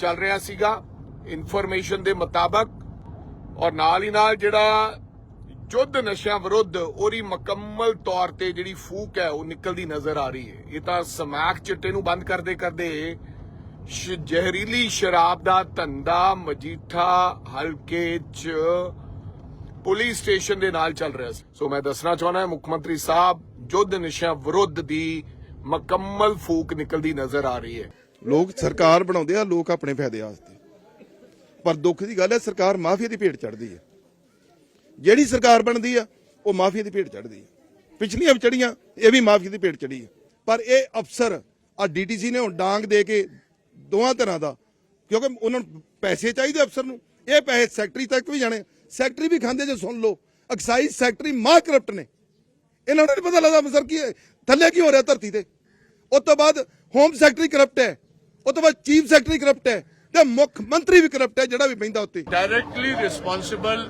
S13: ਚੱਲ ਰਿਹਾ ਸੀਗਾ। ਇਨਫੋਰਮੇਸ਼ਨ ਦੇ ਮੁਤਾਬਕ ਔਰ ਨਾਲ ਹੀ ਨਾਲ ਜਿਹੜਾ ਜੁੱਧ ਨਸ਼ਿਆਂ ਵਿਰੁੱਧ ਉਹਦੀ ਮੁਕੰਮਲ ਤੌਰ ਤੇ ਜਿਹੜੀ ਫੂਕ ਹੈ, ਉਹ ਨਿਕਲਦੀ ਨਜ਼ਰ ਆ ਰਹੀ ਹੈ। ਇਹ ਤਾਂ ਸਮੈਕ ਚਿੱਟੇ ਨੂੰ ਬੰਦ ਕਰਦੇ ਕਰਦੇ ਜ਼ਹਿਰੀਲੀ ਸ਼ਰਾਬ ਦਾ ਧੰਦਾ ਮਜੀਠਾ ਹਲਕੇ 'ਚ ਪੁਲਿਸ ਸਟੇਸ਼ਨ ਦੇ ਨਾਲ ਚੱਲ ਰਿਹਾ ਸੀ। ਸੋ ਮੈਂ ਦੱਸਣਾ ਚਾਹੁੰਦਾ ਮੁੱਖ ਮੰਤਰੀ ਸਾਹਿਬ, ਜੁੱਧ ਨਸ਼ਿਆਂ ਵਿਰੁੱਧ ਦੀ ਮੁਕੰਮਲ ਫੂਕ ਨਿਕਲਦੀ ਨਜ਼ਰ ਆ ਰਹੀ ਹੈ।
S14: ਲੋਕ ਸਰਕਾਰ ਬਣਾਉਂਦੇ ਆ, ਲੋਕ ਆਪਣੇ ਫਾਇਦੇ ਵਾਸਤੇ। ਪਰ ਦੁੱਖ ਦੀ ਗੱਲ ਹੈ, ਸਰਕਾਰ ਮਾਫੀਆ ਦੀ ਭੇਟ ਚੜਦੀ ਹੈ। ਜਿਹੜੀ ਸਰਕਾਰ ਬਣਦੀ ਆ, ਉਹ ਮਾਫੀਆ ਦੀ ਭੇਟ ਚੜਦੀ ਹੈ ਪਿਛਲੀਆਂ ਚੜੀਆਂ ਇਹ ਵੀ ਮਾਫੀਆ ਦੀ ਭੇਟ ਚੜੀ ਹੈ ਪਰ ਇਹ ਅਫਸਰ ਆ ਡੀਟੀਸੀ ਨੇ ਹੁਣ ਡਾਂਗ ਦੇ ਕੇ ਦੋਹਾਂ ਤਰ੍ਹਾਂ ਦਾ, ਕਿਉਂਕਿ ਉਹਨਾਂ ਨੂੰ ਪੈਸੇ ਚਾਹੀਦੇ ਅਫਸਰ ਨੂੰ, ਇਹ ਪੈਸੇ ਸੈਕਟਰੀ ਤੱਕ ਵੀ ਜਾਣੇ ਸੈਕਟਰੀ ਵੀ ਖਾਂਦੇ ਜੇ, ਸੁਣ ਲਓ, ਐਕਸਾਈਜ਼ ਸੈਕਟਰੀ ਮਾ ਕਰਪਟ ਨੇ। ਇਹਨਾਂ ਨੂੰ ਪਤਾ ਲੱਗਦਾ ਅਫਸਰ ਕੀ ਥੱਲੇ ਕੀ ਹੋ ਰਿਹਾ ਧਰਤੀ ਤੇ। ਉਸ ਤੋਂ ਬਾਅਦ ਹੋਮ ਸੈਕਟਰੀ ਕਰਪਟ ਹੈ ਉਸ ਤੋਂ ਬਾਅਦ ਚੀਫ ਸੈਕਟਰੀ ਕਰਪਟ ਹੈ, ਤੇ ਮੁੱਖ ਮੰਤਰੀ ਵੀ ਕਰਪਟ ਹੈ ਜਿਹੜਾ ਵੀ ਪੈਂਦਾ ਉੱਤੇ।
S13: ਡਾਇਰੈਕਟਲੀ ਰਿਸਪੌਂਸਿਬਲ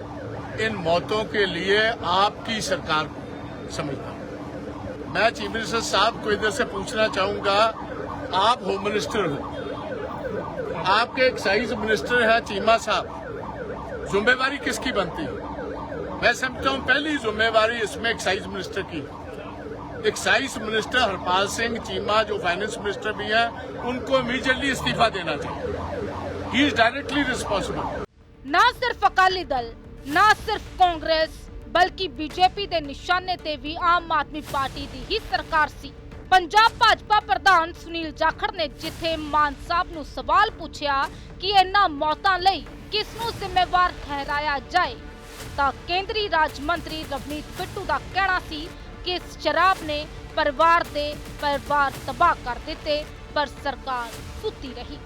S13: इन मौतों के लिए आपकी सरकार को समझता हूँ मैं चीफ मिनिस्टर साहब को इधर से पूछना चाहूँगा, आप होम मिनिस्टर हो। आपके एक्साइज मिनिस्टर है चीमा साहब। जुम्मेवारी किसकी बनती है? मैं समझता हूँ पहली जुम्मेवारी इसमें एक्साइज मिनिस्टर की एक्साइज मिनिस्टर हरपाल सिंह चीमा, जो फाइनेंस मिनिस्टर भी हैं, उनको इमीजिएटली इस्तीफा देना चाहिए। ही इज़ डायरेक्टली रिस्पॉन्सिबल
S11: न सिर्फ़ अकाली दल ਨਾ ਸਿਰਫ ਕਾਂਗਰਸ, ਬਲਕਿ ਬੀਜੇਪੀ ਦੇ ਨਿਸ਼ਾਨੇ ਤੇ ਵੀ ਆਮ ਆਦਮੀ ਪਾਰਟੀ ਦੀ ਹੀ ਸਰਕਾਰ ਸੀ। ਪੰਜਾਬ ਭਾਜਪਾ ਪ੍ਰਧਾਨ ਸੁਨੀਲ ਜਾਖੜ ਨੇ ਜਿੱਥੇ ਮਾਨ ਸਾਹਿਬ ਨੂੰ ਸਵਾਲ ਪੁੱਛਿਆ ਕਿ ਇਹਨਾਂ ਮੌਤਾਂ ਲਈ ਕਿਸ ਨੂੰ ਜ਼ਿੰਮੇਵਾਰ ਠਹਿਰਾਇਆ ਜਾਏ, ਤਾਂ ਕੇਂਦਰੀ ਰਾਜ ਮੰਤਰੀ ਰਵਨੀਤ ਬਿੱਟੂ ਦਾ ਕਹਿਣਾ ਸੀ ਕਿ ਇਸ ਸ਼ਰਾਬ ਨੇ ਪਰਿਵਾਰ ਦੇ ਪਰਿਵਾਰ ਤਬਾਹ ਕਰ ਦਿੱਤੇ, ਪਰ ਸਰਕਾਰ ਸੁੱਤੀ ਰਹੀ।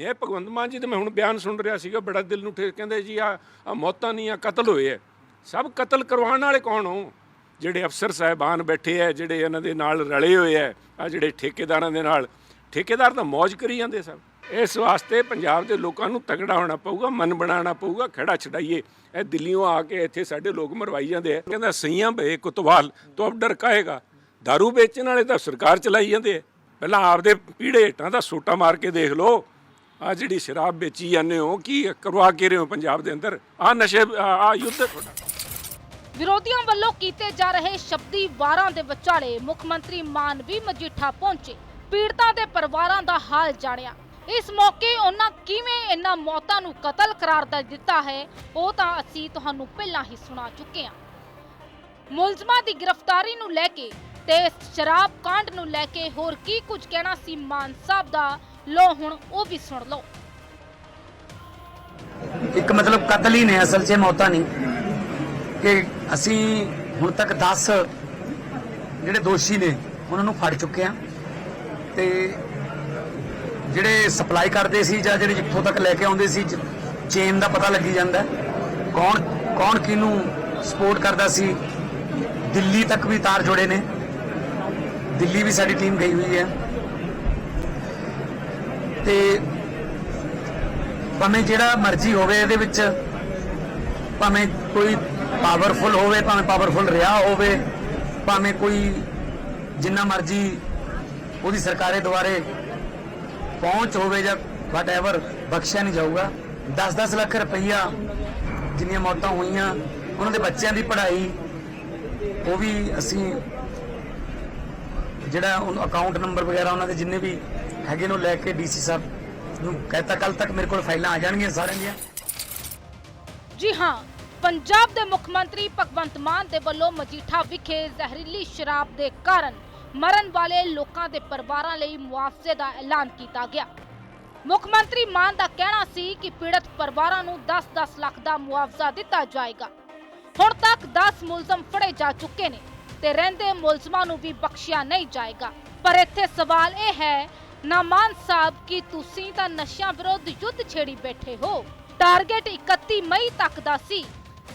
S12: ਨਹੀਂ ਇਹ ਭਗਵੰਤ ਮਾਨ ਜੀ ਦਾ ਮੈਂ ਹੁਣ ਬਿਆਨ ਸੁਣ ਰਿਹਾ ਸੀਗਾ, ਬੜਾ ਦਿਲ ਨੂੰ ਠੇਸ ਕਹਿੰਦੇ ਜੀ ਆ ਮੌਤਾਂ ਨਹੀਂ ਆ ਕਤਲ ਹੋਏ ਐ। ਸਭ ਕਤਲ ਕਰਵਾਉਣ ਵਾਲੇ ਕੌਣ ਹੋ? ਜਿਹੜੇ ਅਫਸਰ ਸਾਹਿਬਾਨ ਬੈਠੇ ਐ, ਜਿਹੜੇ ਇਹਨਾਂ ਦੇ ਨਾਲ ਰਲੇ ਹੋਏ ਐ ਆ ਜਿਹੜੇ ਠੇਕੇਦਾਰਾਂ ਦੇ ਨਾਲ। ਠੇਕੇਦਾਰ ਤਾਂ ਮੌਜ ਕਰੀ ਜਾਂਦੇ ਸਭ। ਇਸ ਵਾਸਤੇ ਪੰਜਾਬ ਦੇ ਲੋਕਾਂ ਨੂੰ ਤਗੜਾ ਹੋਣਾ ਪਊਗਾ, ਮਨ ਬਣਾਉਣਾ ਪਊਗਾ ਖੜਾ ਛਡਾਈਏ। ਇਹ ਦਿੱਲੀੋਂ ਆ ਕੇ ਇੱਥੇ ਸਾਡੇ ਲੋਕ ਮਰਵਾਈ ਜਾਂਦੇ ਆ ਕਹਿੰਦਾ, ਸਈਆਂ ਬੇ ਕੁਤਵਾਲ, ਤੋਂ ਅਬ ਡਰ ਕਾਏਗਾ दारू ਵੇਚਣ ਵਾਲੇ ਤਾਂ ਸਰਕਾਰ ਚਲਾਈ ਜਾਂਦੇ ਪਹਿਲਾਂ ਆਪਦੇ ਪੀੜੇ ਹੇਠਾਂ ਦਾ ਸੋਟਾ ਮਾਰ ਕੇ ਦੇਖ ਲਓ। ਆ ਜਿਹੜੀ ਸ਼ਰਾਬ ਵੇਚੀ ਜਾਂਦੇ ਹੋ, ਕੀ ਕਰਵਾ ਕੇ ਰਹੇ ਹੋ ਪੰਜਾਬ ਦੇ ਅੰਦਰ? ਆ ਨਸ਼ੇ, ਆ ਯੁੱਧ। ਹੈ ਤੁਹਾਡਾ
S11: ਵਿਰੋਧੀਆਂ ਵੱਲੋਂ ਕੀਤੇ ਜਾ ਰਹੇ ਸ਼ਬਦੀ ਵਾਰਾਂ ਦੇ ਵਿਚਾਲੇ ਮੁੱਖ ਮੰਤਰੀ ਮਾਨ ਮਜੀਠਾ ਪਹੁੰਚੇ। ਪੀੜਤਾਂ ਦੇ ਪਰਿਵਾਰਾਂ ਦਾ ਹਾਲ ਜਾਣਿਆ। ਇਸ ਮੌਕੇ ਉਹਨਾਂ ਕਿਵੇਂ ਇਹਨਾਂ ਮੌਤਾਂ ਨੂੰ ਕਤਲ ਕਰਾਰ ਦੇ ਦਿੱਤਾ ਹੈ, ਉਹ ਤਾਂ ਅਸੀਂ ਤੁਹਾਨੂੰ ਪਹਿਲਾਂ ਹੀ ਸੁਣਾ ਚੁੱਕੇ ਹਾਂ। ਮੁਲਜ਼ਮਾਂ ਦੀ ਗ੍ਰਿਫਤਾਰੀ ਨੂੰ ਲੈ ਕੇ ਤੇ ਸ਼ਰਾਬ ਕਾਂਡ ਨੂੰ ਲੈ ਕੇ ਹੋਰ ਕੀ ਕੁਝ ਕਹਿਣਾ ਸੀ ਮਾਨ ਸਾਹਿਬ ਦਾ ਲੋ ਹੁਣ ਉਹ ਵੀ ਸੁਣ ਲਓ।
S8: ਇੱਕ ਮਤਲਬ ਕਤਲ ਹੀ ਨੇ, ਅਸਲ 'ਚ ਇਹ ਮੌਤਾਂ ਨਹੀਂ। ਕਿ ਅਸੀਂ ਹੁਣ ਤੱਕ 10 ਜਿਹੜੇ ਦੋਸ਼ੀ ਨੇ, ਉਹਨਾਂ ਨੂੰ ਫੜ ਚੁੱਕੇ ਆ ਤੇ ਜਿਹੜੇ ਸਪਲਾਈ ਕਰਦੇ ਸੀ ਜਾਂ ਜਿਹੜੇ ਜਿੱਥੋਂ ਤੱਕ ਲੈ ਕੇ ਆਉਂਦੇ ਸੀ ਚੇਨ ਦਾ ਪਤਾ ਲੱਗੀ ਜਾਂਦਾ। ਕੌਣ ਕੌਣ ਕਿਹਨੂੰ ਸਪੋਰਟ ਕਰਦਾ ਸੀ। ਦਿੱਲੀ ਤੱਕ ਵੀ ਤਾਰ ਜੋੜੇ ਨੇ। ਦਿੱਲੀ ਵੀ ਸਾਡੀ ਟੀਮ ਗਈ ਹੋਈ ਹੈ। ਤੇ ਭਾਵੇਂ ਜਿਹੜਾ ਮਰਜ਼ੀ ਹੋਵੇ ਇਹਦੇ ਵਿੱਚ, ਭਾਵੇਂ ਕੋਈ ਪਾਵਰਫੁਲ ਹੋਵੇ, ਭਾਵੇਂ ਪਾਵਰਫੁਲ ਰਿਹਾ ਹੋਵੇ, ਭਾਵੇਂ ਕੋਈ ਜਿੰਨਾ ਮਰਜ਼ੀ ਉਹਦੀ ਸਰਕਾਰੇ ਦੁਆਰੇ ਪਹੁੰਚ ਹੋਵੇ ਜਾਂ ਵਟਐਵਰ ਬਖਸ਼ਿਆ ਨਹੀਂ ਜਾਊਗਾ। 10-10 ਲੱਖ ਰੁਪਈਆ ਜਿੰਨੀਆਂ ਮੌਤਾਂ ਹੋਈਆਂ, ਉਹਨਾਂ ਦੇ ਬੱਚਿਆਂ ਦੀ ਪੜ੍ਹਾਈ, ਉਹ ਵੀ ਅਸੀਂ ਜਿਹੜਾ ਉਹ ਅਕਾਊਂਟ ਨੰਬਰ ਵਗੈਰਾ ਉਹਨਾਂ ਦੇ ਜਿੰਨੇ ਵੀ ਹੈਗੇ ਨੇ ਲੈ ਕੇ ਡੀਸੀ ਸਾਹਿਬ ਨੂੰ। ਕਹਿਤਾ ਕੱਲ ਤੱਕ ਮੇਰੇ ਕੋਲ ਫਾਈਲਾਂ ਆ ਜਾਣਗੀਆਂ ਸਾਰਿਆਂ ਦੀਆਂ।
S11: ਜੀ ਹਾਂ, ਪੰਜਾਬ ਦੇ ਮੁੱਖ ਮੰਤਰੀ ਭਗਵੰਤ ਮਾਨ ਦੇ ਵੱਲੋਂ ਮਜੀਠਾ ਵਿਖੇ ਜ਼ਹਿਰੀਲੀ ਸ਼ਰਾਬ ਦੇ ਕਾਰਨ ਮਰਨ ਵਾਲੇ ਲੋਕਾਂ ਦੇ ਪਰਿਵਾਰਾਂ ਲਈ ਮੁਆਵਜ਼ੇ ਦਾ ਐਲਾਨ ਕੀਤਾ ਗਿਆ। ਮੁੱਖ ਮੰਤਰੀ ਮਾਨ ਦਾ ਕਹਿਣਾ ਸੀ ਕਿ ਪੀੜਤ ਪਰਿਵਾਰਾਂ ਨੂੰ 10-10 ਲੱਖ ਦਾ ਮੁਆਵਜ਼ਾ ਦਿੱਤਾ ਜਾਏਗਾ। ਹੁਣ ਤੱਕ 10 ਮੁਲਜ਼ਮ ਫੜੇ ਜਾ ਚੁੱਕੇ ਨੇ ਤੇ ਰਹਿੰਦੇ ਮੁਲਜ਼ਮਾਂ ਨੂੰ ਵੀ ਬਖਸ਼ਿਆ ਨਹੀਂ ਜਾਏਗਾ। ਪਰ ਇੱਥੇ ਸਵਾਲ ਇਹ ਹੈ ਨਾ ਮਾਨ ਸਾਹਿਬ, ਕਿ ਤੁਸੀਂ ਤਾਂ ਨਸ਼ਿਆਂ ਵਿਰੁੱਧ ਯੁੱਧ ਛੇੜੀ ਬੈਠੇ ਹੋ? ਟਾਰਗੇਟ 31 ਮਈ ਤੱਕ ਦਾ ਸੀ।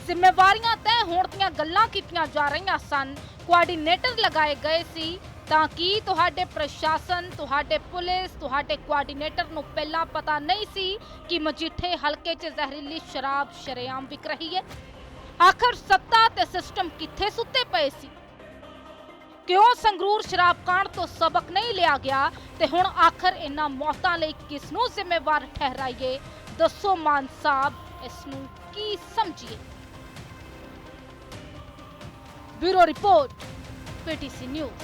S11: ਜ਼ਿੰਮੇਵਾਰੀਆਂ ਤੈਅ ਹੋਣ ਦੀਆਂ ਗੱਲਾਂ ਕੀਤੀਆਂ ਜਾ ਰਹੀਆਂ ਸਨ। ਕੋਆਰਡੀਨੇਟਰ ਲਗਾਏ ਗਏ ਸੀ ਤਾਂ ਕਿ ਤੁਹਾਡੇ ਪ੍ਰਸ਼ਾਸਨ, ਤੁਹਾਡੇ ਪੁਲਿਸ, ਤੁਹਾਡੇ ਕੋਆਰਡੀਨੇਟਰ ਨੂੰ ਪਹਿਲਾਂ ਪਤਾ ਨਹੀਂ ਸੀ ਕਿ ਮਜੀਠੇ ਹਲਕੇ 'ਚ ਜ਼ਹਿਰੀਲੀ ਸ਼ਰਾਬ ਸ਼ਰੇਆਮ ਵਿਕ ਰਹੀ ਹੈ? ਆਖਰ ਸੱਤਾ ਤੇ ਸਿਸਟਮ ਕਿੱਥੇ ਸੁੱਤੇ ਪਏ ਸੀ? ਕਿਉਂ ਸੰਗਰੂਰ ਸ਼ਰਾਬ ਕਾਂਡ ਤੋਂ ਸਬਕ ਨਹੀਂ ਲਿਆ ਗਿਆ ਤੇ ਹੁਣ ਆਖਰ ਇਹਨਾਂ ਮੌਤਾਂ ਲਈ ਕਿਸ ਨੂੰ ਜ਼ਿੰਮੇਵਾਰ ਠਹਿਰਾਈਏ? ਦੱਸੋ ਮਾਨ ਸਾਹਿਬ, ਇਸ ਨੂੰ ਕੀ ਸਮਝੀਏ? Bureau report, PTC news.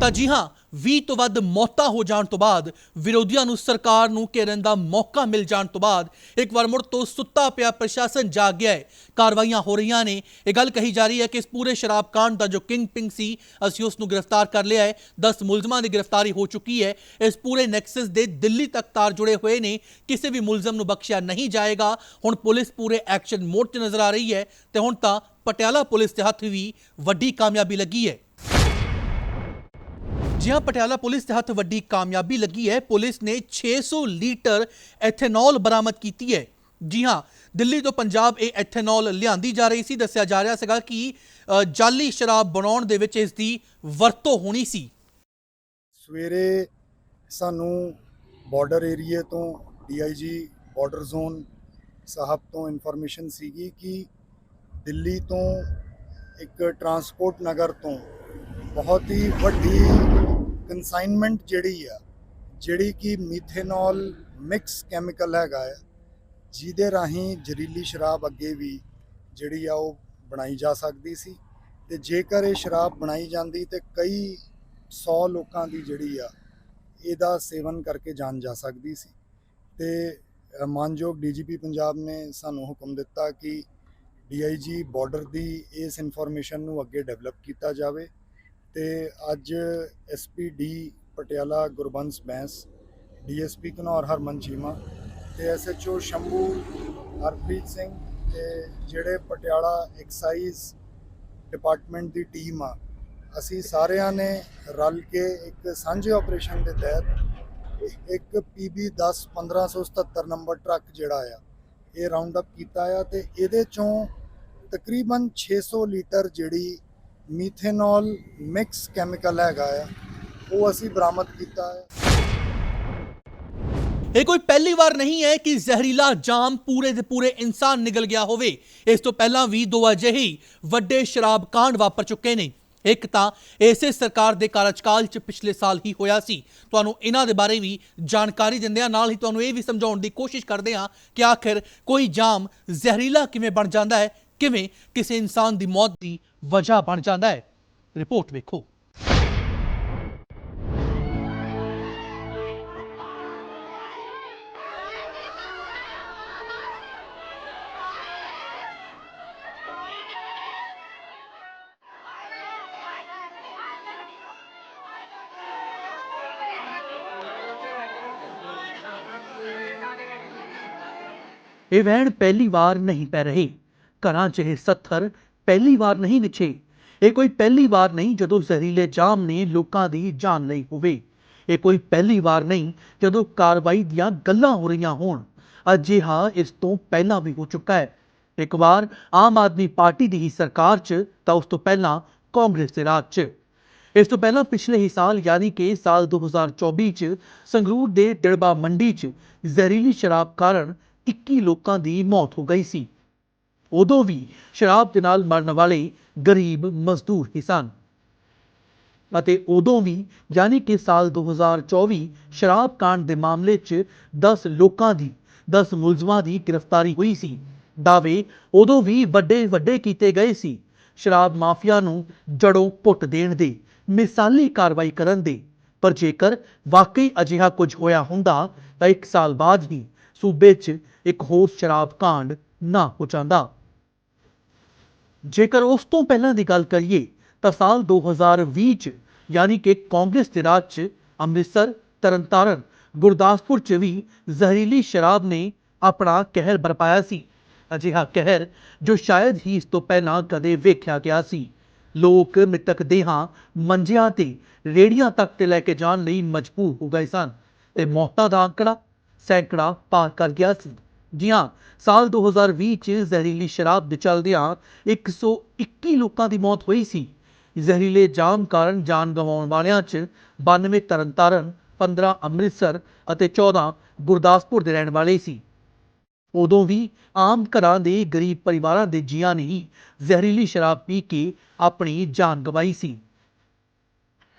S4: ਤਾਂ ਜੀ ਹਾਂ 20 ਤੋਂ ਵੱਧ ਮੌਤਾਂ ਹੋ ਜਾਣ ਤੋਂ ਬਾਅਦ ਵਿਰੋਧੀਆਂ ਨੂੰ ਸਰਕਾਰ ਨੂੰ ਘੇਰਨ ਦਾ ਮੌਕਾ ਮਿਲ ਜਾਣ ਤੋਂ ਬਾਅਦ ਇੱਕ ਵਾਰ ਮੁੜ ਤੋਂ ਸੁੱਤਾ ਪਿਆ ਪ੍ਰਸ਼ਾਸਨ ਜਾਗ ਗਿਆ ਹੈ। ਕਾਰਵਾਈਆਂ ਹੋ ਰਹੀਆਂ ਨੇ। ਇਹ ਗੱਲ ਕਹੀ ਜਾ ਰਹੀ ਹੈ ਕਿ ਇਸ ਪੂਰੇ ਸ਼ਰਾਬ ਕਾਂਡ ਦਾ ਜੋ ਕਿੰਗ ਪਿੰਗ ਸੀ, ਅਸੀਂ ਉਸ ਨੂੰ ਗ੍ਰਿਫਤਾਰ ਕਰ ਲਿਆ ਹੈ। 10 ਮੁਲਜ਼ਮਾਂ ਦੀ ਗ੍ਰਿਫਤਾਰੀ ਹੋ ਚੁੱਕੀ ਹੈ। ਇਸ ਪੂਰੇ ਨੈਕਸਸ ਦੇ ਦਿੱਲੀ ਤੱਕ ਤਾਰ ਜੁੜੇ ਹੋਏ ਨੇ। ਕਿਸੇ ਵੀ ਮੁਲਜ਼ਮ ਨੂੰ ਬਖਸ਼ਿਆ ਨਹੀਂ ਜਾਏਗਾ। ਹੁਣ ਪੁਲਿਸ ਪੂਰੇ ਐਕਸ਼ਨ ਮੋਡ 'ਚ ਨਜ਼ਰ ਆ ਰਹੀ ਹੈ ਤੇ ਹੁਣ ਤਾਂ ਪਟਿਆਲਾ ਪੁਲਿਸ ਦੇ ਹੱਥ ਵੀ ਵੱਡੀ ਕਾਮਯਾਬੀ ਲੱਗੀ ਹੈ। ਜੀ ਹਾਂ ਪਟਿਆਲਾ ਪੁਲਿਸ ਦੇ ਹੱਥ ਵੱਡੀ ਕਾਮਯਾਬੀ ਲੱਗੀ ਹੈ ਪੁਲਿਸ ਨੇ 600 ਲੀਟਰ ਐਥੇਨੋਲ ਬਰਾਮਦ ਕੀਤੀ ਹੈ। ਜੀ ਹਾਂ ਦਿੱਲੀ ਤੋਂ ਪੰਜਾਬ ਇਹ ਐਥੇਨੋਲ ਲਿਆਂਦੀ ਜਾ ਰਹੀ ਸੀ। ਦੱਸਿਆ ਜਾ ਰਿਹਾ ਸੀਗਾ ਕਿ ਅ, ਜਾਲੀ ਸ਼ਰਾਬ ਬਣਾਉਣ ਦੇ ਵਿੱਚ ਇਸ ਦੀ ਵਰਤੋਂ ਹੋਣੀ ਸੀ।
S15: ਸਵੇਰੇ ਸਾਨੂੰ ਬਾਰਡਰ ਏਰੀਏ ਤੋਂ ਡੀਆਈਜੀ ਬਾਰਡਰ ਜ਼ੋਨ ਸਾਹਿਬ ਤੋਂ ਇਨਫੋਰਮੇਸ਼ਨ ਸੀਗੀ ਕਿ ਦਿੱਲੀ ਤੋਂ ਇੱਕ ਟਰਾਂਸਪੋਰਟ ਨਗਰ ਤੋਂ ਬਹੁਤ ਹੀ ਵੱਡੀ ਕਨਸਾਈਨਮੈਂਟ ਜਿਹੜੀ ਆ ਜਿਹੜੀ ਕਿ ਮੀਥੇਨੋਲ ਮਿਕਸ ਕੈਮੀਕਲ ਹੈਗਾ ਆ ਜਿਹਦੇ ਰਾਹੀਂ ਜ਼ਹਿਰੀਲੀ ਸ਼ਰਾਬ ਅੱਗੇ ਵੀ ਜਿਹੜੀ ਆ ਉਹ ਬਣਾਈ ਜਾ ਸਕਦੀ ਸੀ ਤੇ ਜੇਕਰ ਇਹ ਸ਼ਰਾਬ ਬਣਾਈ ਜਾਂਦੀ ਤੇ ਕਈ 100 ਲੋਕਾਂ ਦੀ ਜਿਹੜੀ ਆ ਇਹਦਾ ਸੇਵਨ ਕਰਕੇ ਜਾਨ ਜਾ ਸਕਦੀ ਸੀ। ਤੇ ਅ, ਮਾਨਯੋਗ ਡੀਜੀਪੀ ਪੰਜਾਬ ਨੇ ਸਾਨੂੰ ਹੁਕਮ ਦਿੱਤਾ ਕਿ ਡੀਆਈਜੀ ਬਾਰਡਰ ਦੀ ਇਸ ਇਨਫੋਰਮੇਸ਼ਨ ਨੂੰ ਅੱਗੇ ਡਿਵੈਲਪ ਕੀਤਾ ਜਾਵੇ ਤੇ ਅੱਜ ਐਸਪੀਡੀ ਪਟਿਆਲਾ ਗੁਰਬੰਸ ਬੈਂਸ ਡੀਐਸਪੀ ਘਨੌਰ ਹਰਮਨ ਚੀਮਾ ਤੇ ਐਸਐਚਓ ਸ਼ੰਭੂ, ਹਰਪ੍ਰੀਤ ਸਿੰਘ ਤੇ ਜਿਹੜੇ ਪਟਿਆਲਾ ਐਕਸਾਈਜ਼ ਡਿਪਾਰਟਮੈਂਟ ਦੀ ਟੀਮ ਆ, ਅਸੀਂ ਸਾਰਿਆਂ ਨੇ ਰਲ ਕੇ ਇੱਕ ਸਾਂਝੇ ਆਪਰੇਸ਼ਨ ਦੇ ਤਹਿਤ ਇੱਕ ਪੀਬੀ 10 1577 ਨੰਬਰ ਟਰੱਕ ਜਿਹੜਾ ਆ, ਇਹ ਰਾਉਂਡ ਅਪ ਕੀਤਾ ਆ ਤੇ ਇਹਦੇ ਚੋਂ ਤਕਰੀਬਨ 600 ਲੀਟਰ ਜਿਹੜੀ ਮੀਥੇਨੋਲ ਮਿਕਸ ਕੈਮੀਕਲ ਹੈਗਾ ਆ, ਉਹ ਅਸੀਂ ਬਰਾਮਦ ਕੀਤਾ ਹੈ
S4: ਇਹ ਕੋਈ ਪਹਿਲੀ ਵਾਰ ਨਹੀਂ ਹੈ ਕਿ ਜ਼ਹਿਰੀਲਾ ਜਾਮ ਪੂਰੇ ਦੇ ਪੂਰੇ ਇਨਸਾਨ ਨਿਗਲ ਗਿਆ ਹੋਵੇ। ਇਸ ਤੋਂ ਪਹਿਲਾਂ ਵੀ ਦੋ ਅਜਿਹੇ ਵੱਡੇ ਸ਼ਰਾਬ ਕਾਂਡ ਵਾਪਰ ਚੁੱਕੇ ਨੇ। ਇੱਕ ਤਾਂ ਇਸੇ ਸਰਕਾਰ ਦੇ ਕਾਰਜਕਾਲ 'ਚ ਪਿਛਲੇ ਸਾਲ ਹੀ ਹੋਇਆ ਸੀ। ਤੁਹਾਨੂੰ ਇਹਨਾਂ ਦੇ ਬਾਰੇ ਵੀ ਜਾਣਕਾਰੀ ਦਿੰਦੇ ਆ ਨਾਲ ਹੀ ਤੁਹਾਨੂੰ ਇਹ ਵੀ ਸਮਝਾਉਣ ਦੀ ਕੋਸ਼ਿਸ਼ ਕਰਦੇ ਆ ਕਿ ਆਖਿਰ ਕੋਈ ਜਾਮ ਜ਼ਹਿਰੀਲਾ ਕਿਵੇਂ ਬਣ ਜਾਂਦਾ ਹੈ ਕਿਵੇਂ ਕਿਸੇ ਇਨਸਾਨ ਦੀ ਮੌਤ ਦੀ ਵਜ੍ਹਾ ਬਣ ਜਾਂਦਾ ਹੈ? ਰਿਪੋਰਟ ਵੇਖੋ। ਇਹ ਵਹਿਣ ਪਹਿਲੀ ਵਾਰ ਨਹੀਂ ਪੈ ਰਹੇ। ਘਰਾਂ 'ਚ ਇਹ ਸੱਥਰ ਪਹਿਲੀ ਵਾਰ ਨਹੀਂ ਵਿਛੇ। ਇਹ ਕੋਈ ਪਹਿਲੀ ਵਾਰ ਨਹੀਂ ਜਦੋਂ ਜ਼ਹਿਰੀਲੇ ਜਾਮ ਨੇ ਲੋਕਾਂ ਦੀ ਜਾਨ ਲਈ ਹੋਵੇ। ਇਹ ਕੋਈ ਪਹਿਲੀ ਵਾਰ ਨਹੀਂ ਜਦੋਂ ਕਾਰਵਾਈ ਦੀਆਂ ਗੱਲਾਂ ਹੋ ਰਹੀਆਂ ਹੋਣ। ਅਜਿਹਾ ਇਸ ਤੋਂ ਪਹਿਲਾਂ ਵੀ ਹੋ ਚੁੱਕਾ ਹੈ। ਇੱਕ ਵਾਰ ਆਮ ਆਦਮੀ ਪਾਰਟੀ ਦੀ ਹੀ ਸਰਕਾਰ 'ਚ ਤਾਂ ਉਸ ਤੋਂ ਪਹਿਲਾਂ ਕਾਂਗਰਸ ਦੇ ਰਾਜ 'ਚ। ਇਸ ਤੋਂ ਪਹਿਲਾਂ ਪਿਛਲੇ ਹੀ ਸਾਲ ਯਾਨੀ ਕਿ ਸਾਲ 2024 ਚ ਸੰਗਰੂਰ ਦੇ ਡੜਬਾ ਮੰਡੀ ਚ ਜ਼ਹਿਰੀਲੀ ਸ਼ਰਾਬ ਕਾਰਨ 21 ਲੋਕਾਂ ਦੀ ਮੌਤ ਹੋ ਗਈ ਸੀ। ਉਦੋਂ ਵੀ ਸ਼ਰਾਬ ਦੇ ਨਾਲ ਮਰਨ ਵਾਲੇ ਗਰੀਬ ਮਜ਼ਦੂਰ ਹੀ ਸਨ। ਅਤੇ ਉਦੋਂ ਵੀ ਯਾਨੀ ਕਿ ਸਾਲ 2024 ਸ਼ਰਾਬ ਕਾਂਡ ਦੇ ਮਾਮਲੇ 'ਚ 10 ਲੋਕਾਂ ਦੀ 10 ਮੁਲਜ਼ਮਾਂ ਦੀ ਗ੍ਰਿਫਤਾਰੀ ਹੋਈ ਸੀ। ਦਾਅਵੇ ਉਦੋਂ ਵੀ ਵੱਡੇ ਵੱਡੇ ਕੀਤੇ ਗਏ ਸੀ। ਸ਼ਰਾਬ ਮਾਫੀਆ ਨੂੰ ਜੜੋਂ ਪੁੱਟ ਦੇਣ ਦੇ, ਮਿਸਾਲੀ ਕਾਰਵਾਈ ਕਰਨ ਦੇ। ਪਰ ਜੇਕਰ ਵਾਕਈ ਅਜਿਹਾ ਕੁਝ ਹੋਇਆ ਹੁੰਦਾ ਤਾਂ ਇੱਕ ਸਾਲ ਬਾਅਦ ਹੀ ਸੂਬੇ 'ਚ ਇੱਕ ਹੋਰ ਸ਼ਰਾਬ ਕਾਂਡ ਨਾ ਹੋ ਜਾਂਦਾ। ਜੇਕਰ ਉਸ ਤੋਂ ਪਹਿਲਾਂ ਦੀ ਗੱਲ ਕਰੀਏ, ਤਾਂ ਸਾਲ 2020 ਚ, ਯਾਨੀ ਕਿ ਕਾਂਗਰਸ ਦੇ ਰਾਜ ਚ, ਅੰਮ੍ਰਿਤਸਰ, ਤਰਨਤਾਰਨ, ਗੁਰਦਾਸਪੁਰ ਚ ਵੀ ਜ਼ਹਿਰੀਲੀ ਸ਼ਰਾਬ ਨੇ ਆਪਣਾ ਕਹਿਰ ਬਰਪਾਇਆ ਸੀ। ਅਜਿਹਾ ਕਹਿਰ ਜੋ ਸ਼ਾਇਦ ਹੀ ਇਸ ਤੋਂ ਪਹਿਲਾਂ ਕਦੇ ਵੇਖਿਆ ਗਿਆ ਸੀ। ਲੋਕ ਮ੍ਰਿਤਕ ਦੇਹਾਂ ਮੰਜਿਆਂ ਤੇ, ਰੇੜੀਆਂ ਤੱਕ ਤੇ ਲੈ ਕੇ ਜਾਣ ਲਈ ਮਜਬੂਰ ਹੋ ਗਏ ਸਨ ਤੇ ਮੌਤਾਂ ਦਾ ਅੰਕੜਾ ਸੈਂਕੜਾ ਪਾਰ ਕਰ ਗਿਆ ਸੀ। ਜੀ ਹਾਂ ਸਾਲ 2020 ਚ ਜ਼ਹਿਰੀਲੀ ਸ਼ਰਾਬ ਦੇ ਚਲਦਿਆਂ 121 ਲੋਕਾਂ ਦੀ ਮੌਤ ਹੋਈ ਸੀ। ਜ਼ਹਿਰੀਲੇ ਜਾਮ ਕਾਰਨ ਜਾਨ ਗਵਾਉਣ ਵਾਲਿਆਂ ਚ 92 ਤਰਨਤਾਰਨ 15 ਅੰਮ੍ਰਿਤਸਰ ਅਤੇ 14 ਗੁਰਦਾਸਪੁਰ ਦੇ ਰਹਿਣ ਵਾਲੇ ਸੀ। ਉਦੋਂ ਵੀ ਆਮ ਘਰਾਂ ਦੇ ਗਰੀਬ ਪਰਿਵਾਰਾਂ ਦੇ ਜੀਆਂ ਨੇ ਹੀ ਜ਼ਹਿਰੀਲੀ ਸ਼ਰਾਬ ਪੀ ਕੇ ਆਪਣੀ ਜਾਨ ਗਵਾਈ ਸੀ।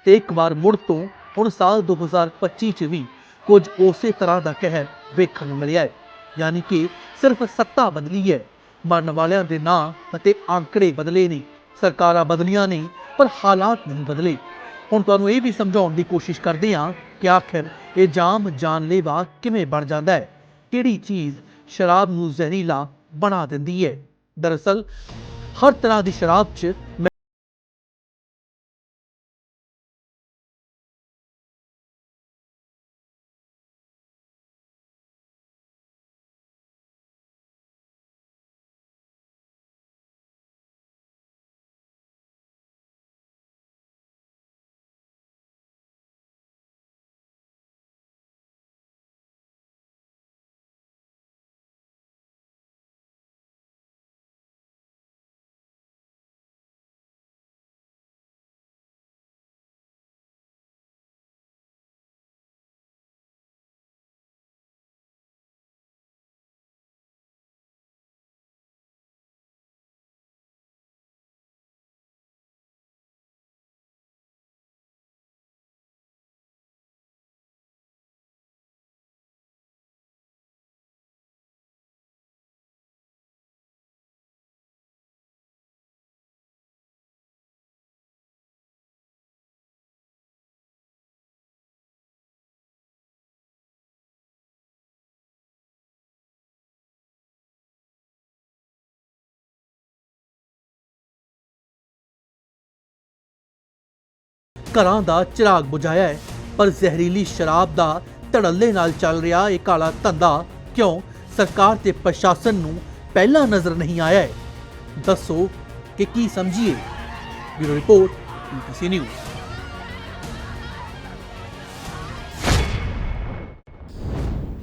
S4: ਤੇ ਇੱਕ ਵਾਰ ਮੁੜ ਤੋਂ ਹੁਣ ਸਾਲ 2025 ਚ ਵੀ ਕੁਝ ਉਸੇ ਤਰ੍ਹਾਂ ਦਾ ਕਹਿਰ ਵੇਖਣ ਨੂੰ ਮਿਲਿਆ ਹੈ। ਯਾਨੀ ਕਿ ਸਿਰਫ ਸੱਤਾ ਬਦਲੀ ਹੈ। ਮਰਨ ਵਾਲਿਆਂ ਦੇ ਨਾਂ ਅਤੇ ਆંકੜੇ ਬਦਲੇ ਨੇ, ਸਰਕਾਰਾਂ ਬਦਲੀਆਂ ਨੇ, ਪਰ ਹਾਲਾਤ ਨਹੀਂ ਬਦਲੇ। ਹੁਣ ਤੁਹਾਨੂੰ ਇਹ ਵੀ ਸਮਝਾਉਣ ਦੀ ਕੋਸ਼ਿਸ਼ ਕਰਦੇ ਹਾਂ ਕਿ ਆਖਿਰ ਇਹ ਜਾਮ ਜਾਨਲੇਵਾ ਕਿਵੇਂ ਬਣ ਜਾਂਦਾ ਹੈ। ਕਿਹੜੀ ਚੀਜ਼ ਸ਼ਰਾਬ ਨੂੰ ਜ਼ਹਿਰੀਲਾ ਬਣਾ ਦਿੰਦੀ ਹੈ? ਦਰਅਸਲ, ਹਰ ਤਰ੍ਹਾਂ ਦੀ ਸ਼ਰਾਬ 'ਚ ਘਰਾਂ ਦਾ ਚਿਰਾਗ ਬੁਝਾਇਆ ਹੈ, ਪਰ ਜ਼ਹਿਰੀਲੀ ਸ਼ਰਾਬ ਦਾ ਧੜੱਲੇ ਨਾਲ ਚੱਲ ਰਿਹਾ ਇਹ ਕਾਲਾ ਧੰਦਾ ਕਿਉਂ? ਸਰਕਾਰ ਤੇ ਪ੍ਰਸ਼ਾਸਨ ਨੂੰ ਪਹਿਲਾਂ ਨਜ਼ਰ ਨਹੀਂ ਆਇਆ ਹੈ। ਦੱਸੋ ਕਿ ਕੀ ਸਮਝੀਏ? ਬਿਊਰੋ ਰਿਪੋਰਟ ਪੀਟੀਸੀ ਨਿਊਜ਼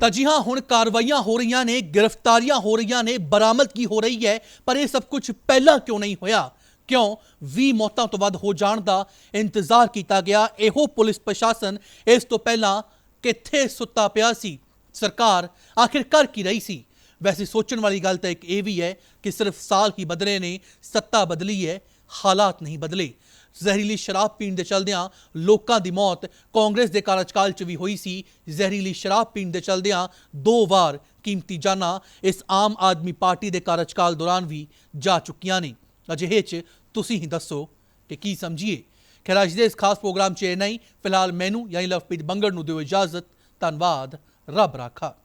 S4: ਤਾਂ ਜੀ ਹਾਂ, ਹੁਣ ਕਾਰਵਾਈਆਂ ਹੋ ਰਹੀਆਂ ਨੇ, ਗ੍ਰਿਫਤਾਰੀਆਂ ਹੋ ਰਹੀਆਂ ਨੇ, ਬਰਾਮਦ ਕੀ ਹੋ ਰਹੀ ਹੈ, ਪਰ ਇਹ ਸਭ ਕੁਝ ਪਹਿਲਾਂ ਕਿਉਂ ਨਹੀਂ ਹੋਇਆ? ਕਿਉਂ? 20 ਮੌਤਾਂ ਤੋਂ ਵੱਧ ਹੋ ਜਾਣ ਦਾ ਇੰਤਜ਼ਾਰ ਕੀਤਾ ਗਿਆ। ਇਹੋ ਪੁਲਿਸ ਪ੍ਰਸ਼ਾਸਨ ਇਸ ਤੋਂ ਪਹਿਲਾਂ ਕਿੱਥੇ ਸੁੱਤਾ ਪਿਆ ਸੀ? ਸਰਕਾਰ ਆਖਿਰ ਕਰ ਕੀ ਰਹੀ ਸੀ? ਵੈਸੇ ਸੋਚਣ ਵਾਲੀ ਗੱਲ ਤਾਂ ਇੱਕ ਇਹ ਵੀ ਹੈ ਕਿ ਸਿਰਫ ਸਾਲ ਹੀ ਬਦਲੇ ਨੇ, ਸੱਤਾ ਬਦਲੀ ਹੈ, ਹਾਲਾਤ ਨਹੀਂ ਬਦਲੇ। ਜ਼ਹਿਰੀਲੀ ਸ਼ਰਾਬ ਪੀਣ ਦੇ ਚਲਦਿਆਂ ਲੋਕਾਂ ਦੀ ਮੌਤ ਕਾਂਗਰਸ ਦੇ ਕਾਰਜਕਾਲ 'ਚ ਵੀ ਹੋਈ ਸੀ। ਜ਼ਹਿਰੀਲੀ ਸ਼ਰਾਬ ਪੀਣ ਦੇ ਚਲਦਿਆਂ ਦੋ ਵਾਰ ਕੀਮਤੀ ਜਾਨਾਂ ਇਸ ਆਮ ਆਦਮੀ ਪਾਰਟੀ ਦੇ ਕਾਰਜਕਾਲ ਦੌਰਾਨ ਵੀ ਜਾ ਚੁੱਕੀਆਂ ਨੇ। ਅਜਿਹੇ 'ਚ ਤੁਸੀਂ ਹੀ ਦੱਸੋ ਕਿ ਕੀ ਸਮਝੀਏ। ਖੈਰ ਅੱਜ ਦੇ ਇਸ ਖਾਸ ਪ੍ਰੋਗਰਾਮ 'ਚ ਇਹ ਨਹੀਂ, ਫਿਲਹਾਲ ਮੈਨੂੰ ਯਾਨੀ ਲਵਪ੍ਰੀਤ ਬੰਗੜ ਨੂੰ ਦਿਓ ਇਜਾਜ਼ਤ। ਧੰਨਵਾਦ। ਰੱਬ ਰਾਖਾ।